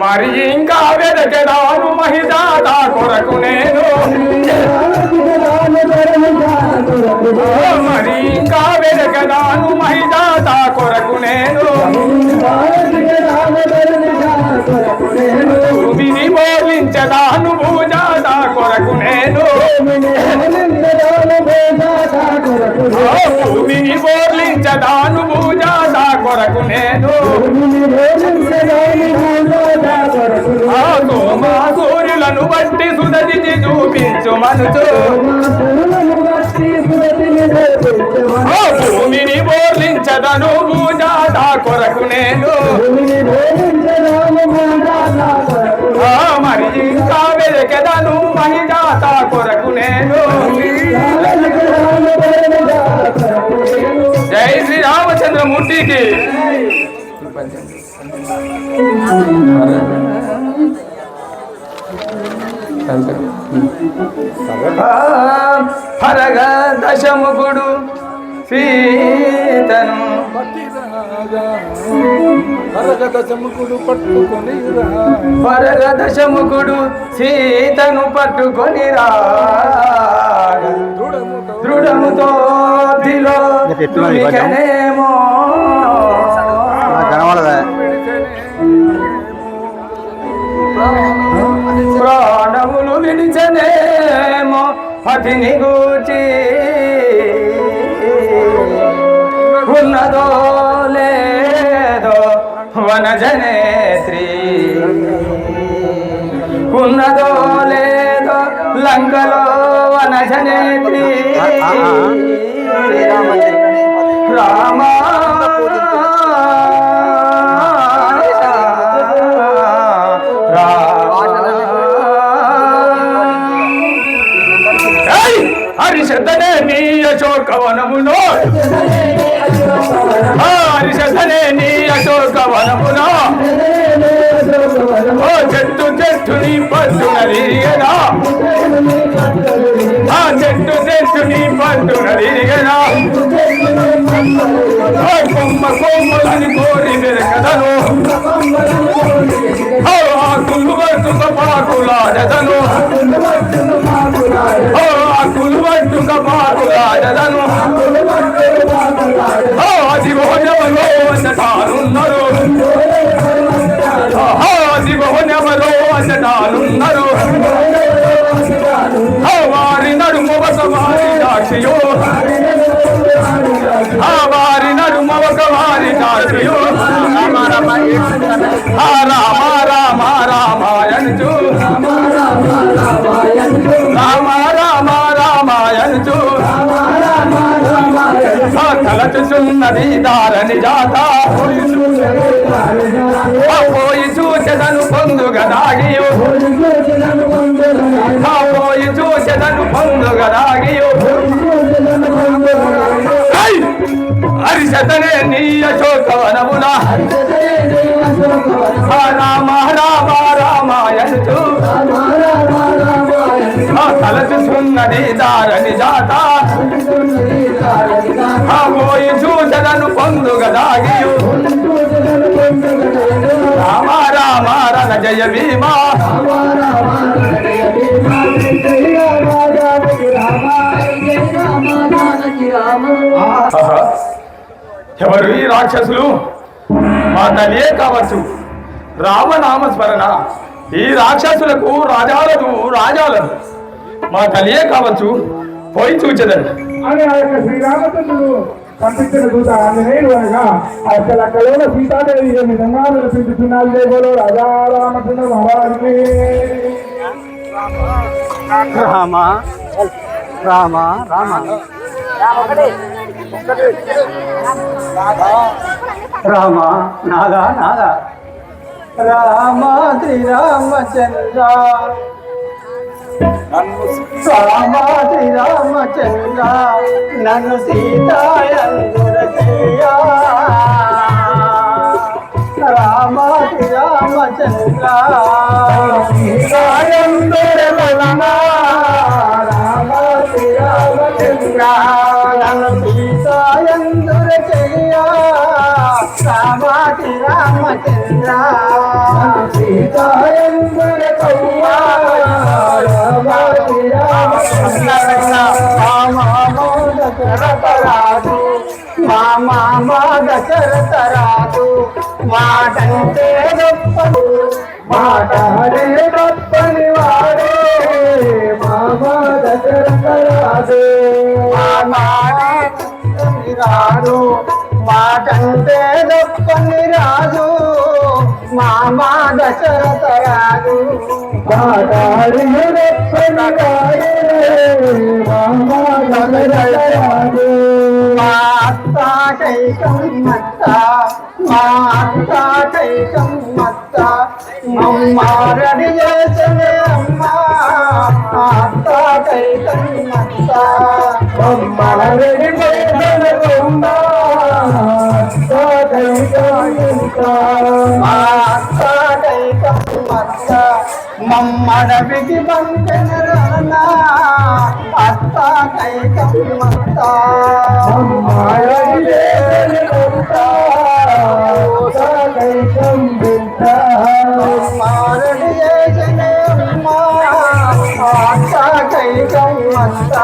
మరి ఇంకా వెదకెదాను మహిళాద కొరకు నేను? మరి ఇంకా వెదకెదాను మహిళాద కొరకు నేను? భూమిని బోధించదాను భూజాద కొరకు నేను. బోర్లించదాను భూజాద కొరకు నేను. సూర్యులను బట్టి సుదతి చూపించు మనసు. భూమిని బోర్లించదను భూజాద కొరకు నేను. మరి ఇంకా వెదకెదను మహిజాత కొరకు నేను. ఊటీకి హరగ దశముఖుడు సీతను. దశముఖుడు పట్టుకొని రా సీతను పట్టుకొని రా దృఢముతో కనబడదా ప్రాణములు విడిచనేమో పతిని గూచి ఉన్నదో ఉన్నదో లేదో లంకలో వనజనేత్రి రామ హరిశద్దనే నీ అశోకవనములో ఆ, చెట్టు చెట్టు నీ కొమ్మ కొమ్మలని కోరి వెరకదను ఓ ఆకులు పట్టుక పాకులాడదను. ఓ ఆకులు పట్టుక పాకులాడదను. అది భోజనలో అన్నటానున్నారు భోజనలో వారి నడుము ఒక వారి సాక్షియో ఆ వారి నడుము ఒక వారి సాక్షియో రామ రామ రామాయణు రామ రామ రామాయణు ఆ తలచున్నది దారని జాత. ఆ పోయి చూచెదను పొందుగా దాగియో ఆ పోయి చూచెదను పొందుగా దాగియో హరిశతనే నీ అశోకవనమున. ఆ రామ దారని జాత పోయి చూచెదను పొందుగా దాగియో రామ రామ జయ భీమా ఎవరు ఈ రాక్షసులు మా తల్లియే కావచ్చు రామనామ స్మరణ ఈ రాక్షసులకు రాజాలదు రాజాలదు మా తల్లియే కావచ్చు పోయి చూచదండి శ్రీరామచంద్రుడు పంపించిన దూత ఆంజనేయుడు అనగా అసలు యొక్క సీతాదేవి ఏ విధంగా నిరసించుతున్నారు జయబోలో రాజా రామచంద్ర మహారాజుని రామ రామ రామ. రామ నాదా నాదా రామ నన్ను రామ రామచంద్ర నన్ను సీతాయందురయ్యా రామ రామచంద్ర సీతాయందురమలనా రామ శ్రీరామచంద్ర నన్ను సీతాయందురయ్యా రామ రామచంద్ర సీతాయందురకయ్యా రామచంద్ర మా మామ దశరథరాజు మాటంటే గొప్పడు మాటాడే గొప్పని వాడే మామా దశరథ రాజు రాదు మాటంటే గొప్పని రాజు. మామా దశరథ రాజు మామా దశరథ రాజు మా అత్త కైకం మత్త. మా అత్త కైకం మత్త. మమ్మారడి అమ్మ. అత్త కైకం మత్త. మా మమ్మడ విధి మత్త మమ్మడవికి బంధన అత్త కైకం మత్త మారడి చేసిన అమ్మ అత్త కైకం మత్త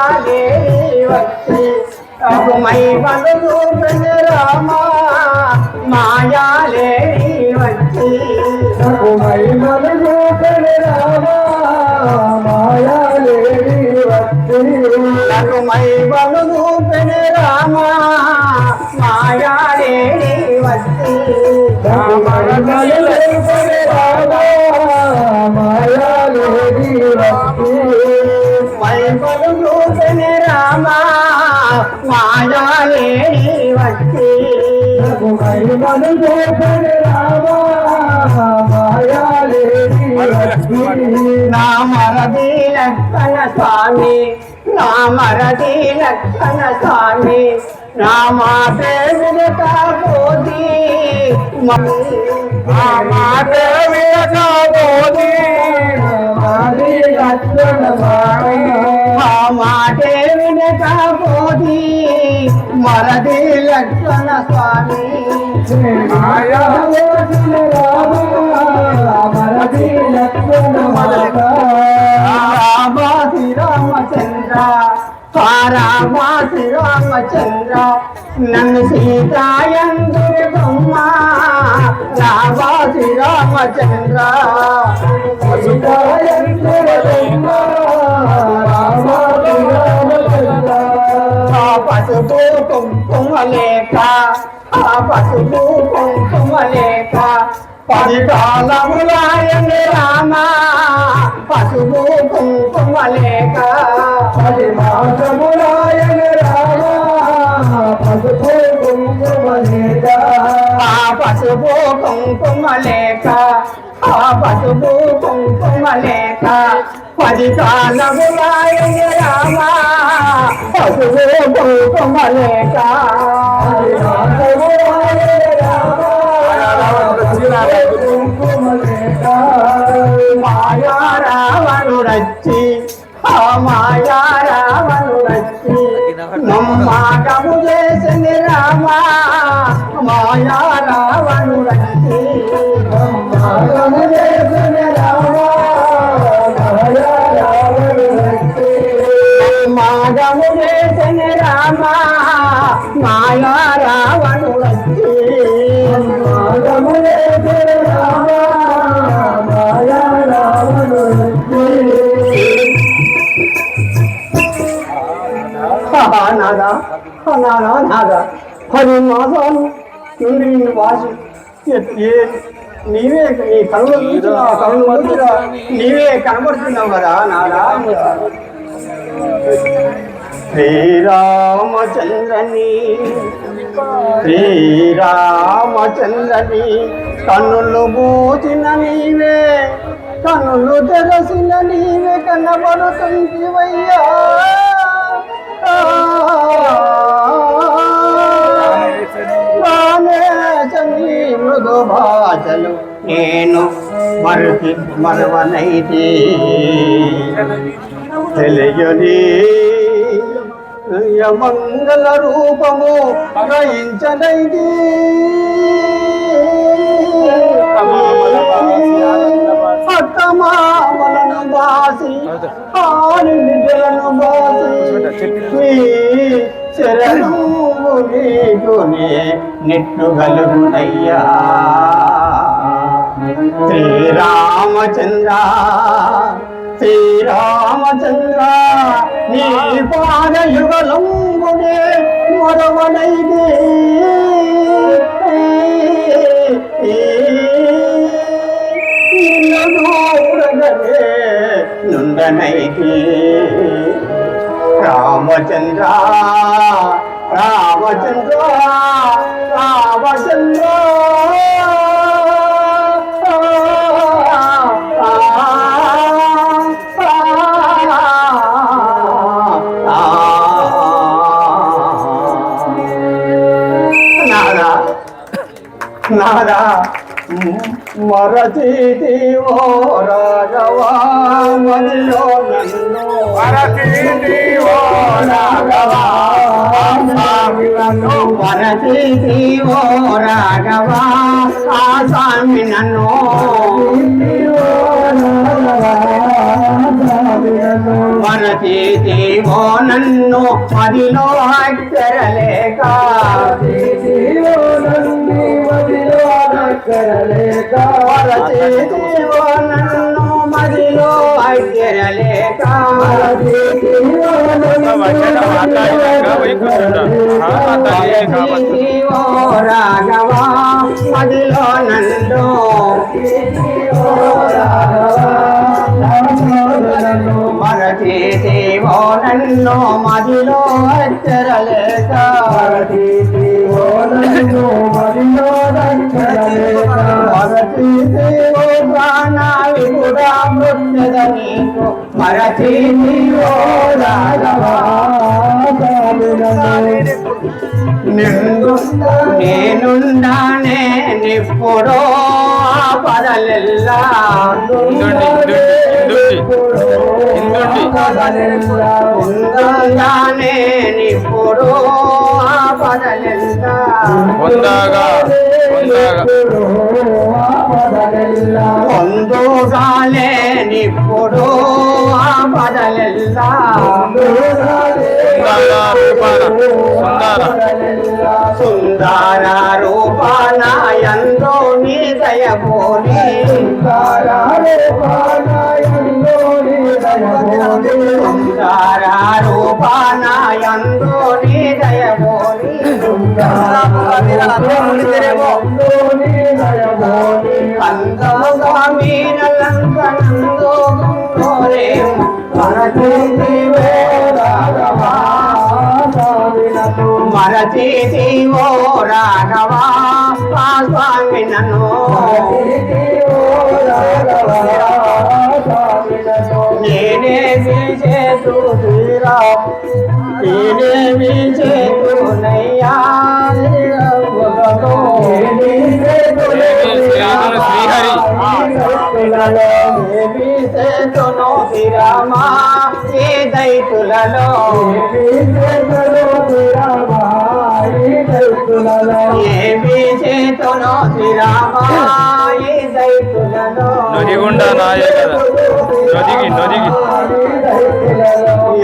మాయాలేని వచ్చి అహుమై వలు రామా. మాయాలేని వచ్చి అహుమై వలు రామా. మాయాలేని వచ్చి మై రామా మాయాలేని వచ్చి నా మరది లక్షణ స్వామి నా మరది లక్షణ స్వామి నా మాతే వినకపోది నా మాతే వినకపోది మా మాటే వినకపోది మరది లక్షణ స్వామి. రామాసి రామచంద్ర నన్ను సీతాయందురి బొమ్మ రామాసి రామచంద్ర. పసుపు కుంకుమ లేక ఆ పసుపు కుంకుమ లేక పది కాలములాయని రామ పసుపు కుంకుమ లేక పది మాసములాయన ఆ పసుపు కుంకుమ లేక ఆ పసుపు కుంకుమ లేక పది కాలములాయని రామ. పసుపు కుంకుమ లేక మాయా ఆ మాయా మాటము చేసింది రామా మాయా రావణు మాటము చేసింది రామా మాటము చేసింది రామా మాయా రావణు నాదా నాదా నాదా పది మాసాలు నుండి నిన్ను నీవే నీ కనులు చూసినా కనులు చూసినా నీవే కనబడుతున్నావు కదా నాదా శ్రీరామచంద్రని శ్రీరామచంద్రని కన్నులు మూచిన నీవే కన్నులు తెరసిన నీవే కనబడుతుంటివయ్యా. మృదు భాషలు నేను మరుతి మరవనైతే. తెలియని మంగళ రూపము గ్రహించనైతే. అత్తమామలను బాసి ఆని నిజలను బాసి మీ శరణు నీకునే నెట్టుగలుగునయ్యా. శ్రీరామచంద్ర శ్రీరామచంద్ర నీ పాదయుగలంబునే మొరవనైదే. నుండనైతే రామచంద్ర రామచంద్ర రామచంద్ర. మరచితి ఓ రాఘవా మదిలో నన్ను మరచితి ఓ రాఘవా, స్వామి నన్ను మరచితి ఓ రాఘవా ఆ స్వామి నన్ను మరచితి ఓ నన్ను మదిలో అక్కరలేక మరచితి ఓ నన్ను మదిలో అక్కరలేక వచ్చేట మాట్లాడినాక పోయి కూర్చుంటా. ఆ, తల్లి రాఘవా మదిలో నన్ను మరచేతి నన్ను మదిలో అచ్చరలేక నీకు రాఘవా నిండు నేనుండానే నిప్పుడో పదలెల్లా ఇందుండి. ఉండానే నిప్పుడో పదలెల్లా. పొందాగా పొందాగా పొందుగాలే నిప్పుడు ఆ పదలెల్లా సుందర రూపాన సుందర సుందర రూపాన ఎందో నీ దయబోని సుందర రూపాన ఎందో నీ దయబోని మరచితివో రాఘవా మరచేతి ఓ రాఘవా స్వామి నన్ను నయ్యా శ్రీహరి. చేసేతును చేతును ఈ దైతులలో ఏమి చేతును తిరమా ఏ దైతులలో నొదిగుండ నాయ కదా నొదిగి నొదిగి.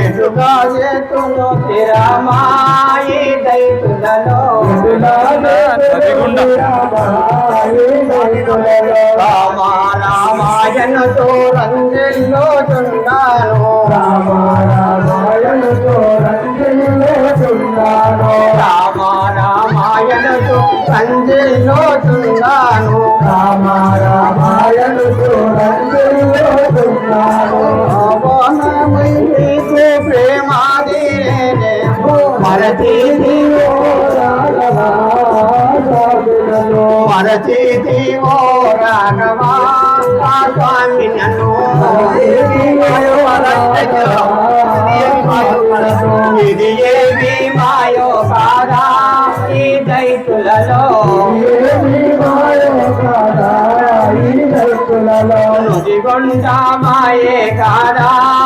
ఎదుగా చేతును తిరమా ఏ దైతులలో నదిగుండ రామ రామాయణతో రంజల్లో చుండాను రామ రామాయణతో రంజల్లో చుండాను అవనమైతే మరచేతి మరచేతి ఓ రాఘవా స్వామి నన్ను ఇది ఏమి మాయో కాదా? ఈ దైతులలో మాయే కాదాయి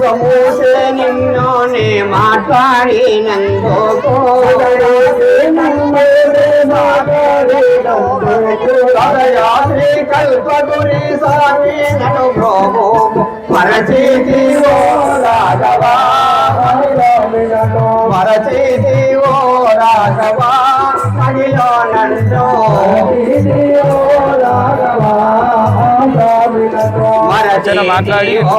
మూసే నిన్నోనే మాట్లాడినందుకు. కల్పగురి సామి నను ప్రభు మరచితి ఓ రాఘవా. మరచితి ఓ రాఘవా మడిలో నందో. మరచితి మాట్లాడి, ఓ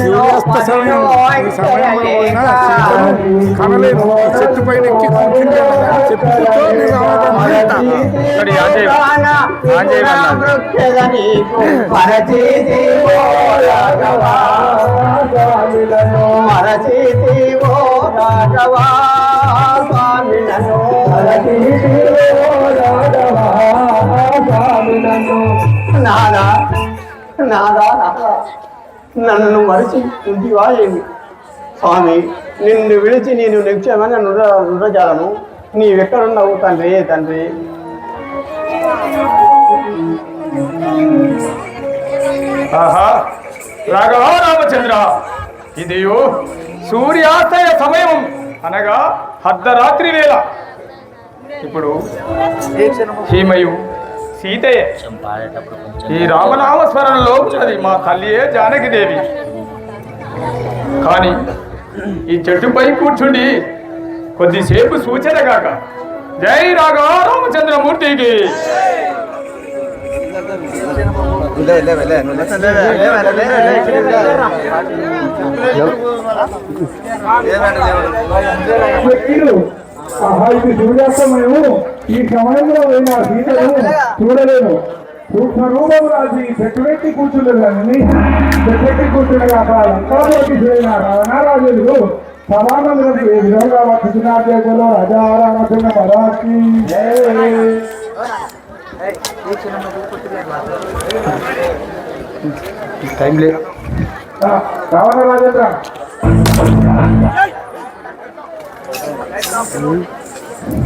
సూర్యాస్త సమయం. ఈ సమయంలో సీతను కనలేదు. చెట్టు పైన ఎక్కి కూర్చుంటే చెప్పు కూర్చో, నీ రావడం అంతా. ఇక్కడ ఆంజనేయ ఆంజనేయ అన్నాడు. మరచితి ఓ రాఘవా స్వామినను నాదా నాదా నాదా. నన్ను మరిచి ఉంటివా ఏమి స్వామి నిన్ను విడిచి నేను నిక్షేమని నుర నురజాలను నీవెక్కడున్నావు తండ్రి తండ్రి? ఆహా రాఘవ రామచంద్ర. ఇది సూర్యాస్తయ సమయం అనగా అర్ధరాత్రి వేళ. ఇప్పుడు సీమయు సీతయే ఈ రామనామ స్మరణలో ఉన్నది మా తల్లియే జానకిదేవి కానీ ఈ చెట్టుపై కూర్చుండి కొద్దిసేపు సూచన కాక జై రాఘవ రామచంద్రమూర్తికి ఆహా ఇది సూర్యాస్తమయము ఈ సమయంలో పోయిన సీతను చూడలేను స్వరూపం రాసి చెట్టువెట్టి కూర్చుండదు కానీ చెట్టువెట్టి కూర్చుండగా అక్కడ లంకాలోకి చేరిన రావణారాజులు సమానములకు ఏ విధంగా వర్తించినాదేశంలో రాజారామచంద్ర మరాఠీ టైం లేదు రావణ రాజేంద్ర Hum.